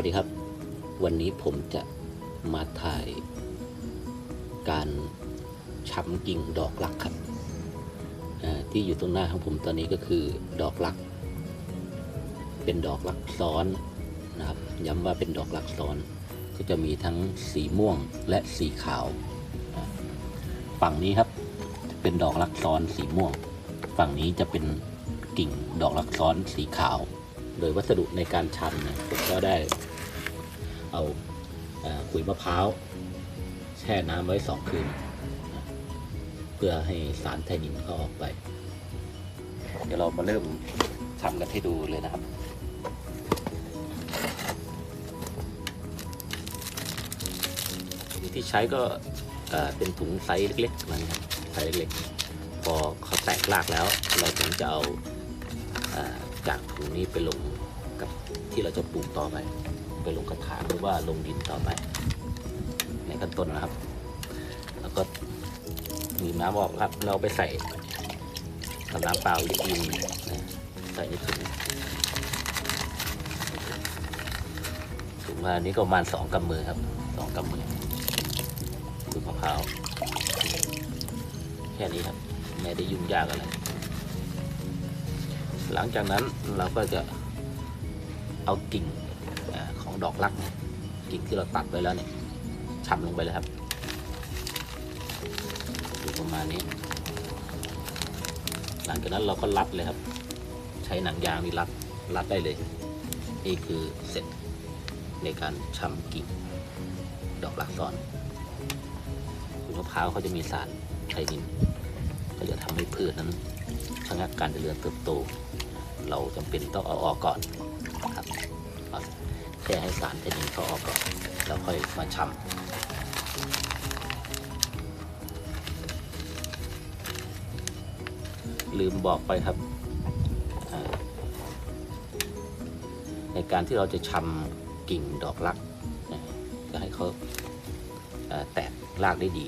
วัสดีครับ วันนี้ผมจะมาถ่าย การช้ำกิ่งดอกรักครับที่อยู่ตรงหน้าของผมตอนนี้ก็คือดอกรัก เป็นดอกรักซ้อนนะครับย้ำว่าเป็นดอกรักซ้อน ก็จะมีทั้งสีม่วงและสีขาว ฝั่งนี้ครับเป็นดอกรักซ้อนสีม่วง ฝั่งนี้จะเป็นกิ่งดอกรักซ้อนสีขาวโดยวัสดุในการชันเนี่ยผมก็ได้ เอาขุยมะพร้าวแช่น้ำไว้สองคืน เพื่อให้สารไทนินเขาออกไป เดี๋ยวเรามาเริ่มทำกันให้ดูเลยนะครับวิธีใช้ก็เป็นถุงไซส์เล็กๆนะครับไซส์เล็กๆพอเขาแตกรากแล้ว เราถึงจะเอาจากถุงนี้ไปลงกับที่เราจะปลูกต่อไป ไปลงกระถางหรือว่าลงดินต่อไปในขั้นต้นนะครับ แล้วก็มีน้ำบอกครับ เราไปใส่กับน้ำเปล่าอีกทีหนึงนะใส่ในถุงถุงมาอันนี้ก็ประมาณสองกำมือครับสองกำมือลูกมะพร้าวแค่นี้ครับไม่ได้ยุ่งยากอะไรหลังจากนั้นเราก็จะเอากิ่ง ดอกรักเนี่ยกิ่งที่เราตัดไว้แล้วเนี่ยชำลงไปเลยครับอยู่ประมาณนี้ หลังจากนั้นเราก็รัดเลยครับ ใช้หนังยางนี่รัดรัดได้เลย นี่คือเสร็จในการชำกิ่งดอกรักซ้อนคุณมะพร้าวเขาจะมีสารไทนินก็จะทำให้พืชนั้นชะงักการเจริญเติบโต เราจำเป็นต้องเอาออกก่อนครับ ค่ให้สารไทนินเขาออกก่อนแล้วค่อยมาชำลืมบอกไปครับ ในการที่เราจะชำกิ่งดอกรักจะให้เขาแตกรากได้ดี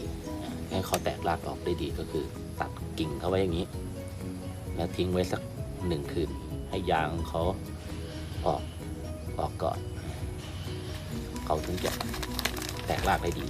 ให้เขาแตกรากออกได้ดีก็คือ ตัดกิ่งเขาไว้อย่างนี้ แล้วทิ้งไว้สักหนึ่งคืน ให้ยางเขาออกออกก่อน เขาถึงจะแตกรากได้ดี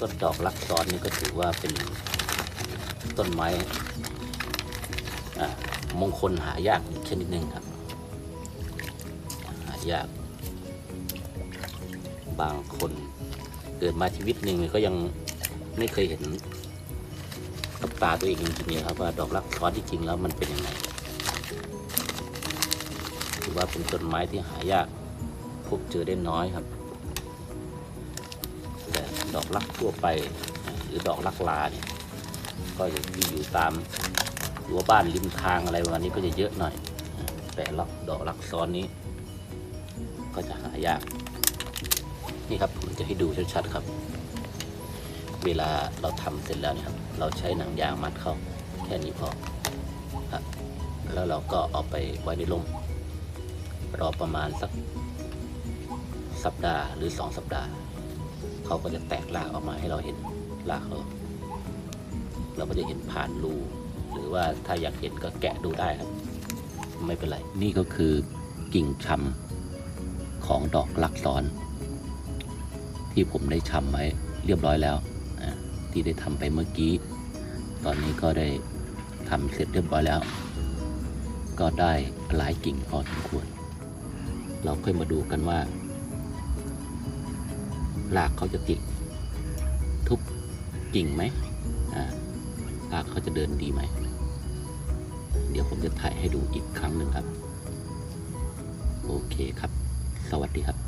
ต้นดอกลักซ้อนนี่ก็ถือว่าเป็นต้นไม้มงคลหายากชนิดหนึ่งครับ หายาก บางคนเกิดมาชีวิตหนึ่งก็ยังไม่เคยเห็นกับตาตัวเองจริงๆครับว่าดอกลักซ้อนที่จริงแล้วมันเป็นยังไงถือว่าเป็นต้นไม้ที่หายากพบเจอได้น้อยครับ ดอกรักทั่วไป หรือดอกรักลาเนี่ยก็จะที่อยู่ตามรั้วบ้านริมทางอะไรประมาณนี้ก็จะเยอะหน่อย แต่ลักดอกรักซ้อนนี้ ก็จะหายาก นี่ครับผมจะให้ดูชัดๆครับ เวลาเราทำเสร็จแล้วนี่ยครับ เราใช้หนังยางมัดเข้าแค่นี้พอครับแล้วเราก็เอาไปไว้ในร่มรอประมาณสักสัปดาห์หรือสองสัปดาห์ เขาก็จะแตกรากออกมาให้เราเห็นรากเขาเราก็จะเห็นผ่านรูหรือว่าถ้าอยากเห็นก็แกะดูได้ครับ ไม่เป็นไร นี่ก็คือกิ่งชำของดอกลักซ้อน ที่ผมได้ชำไว้เรียบร้อยแล้วที่ได้ทำไปเมื่อกี้ ตอนนี้ก็ได้ทำเสร็จเรียบร้อยแล้ว ก็ได้หลายกิ่งพอสมควร เราค่อยมาดูกันว่า รากเขาจะติดทุบกิ่งไหมอ่ารากเขาจะเดินดีไหม เดี๋ยวผมจะถ่ายให้ดูอีกครั้งหนึ่งครับ โอเคครับ สวัสดีครับ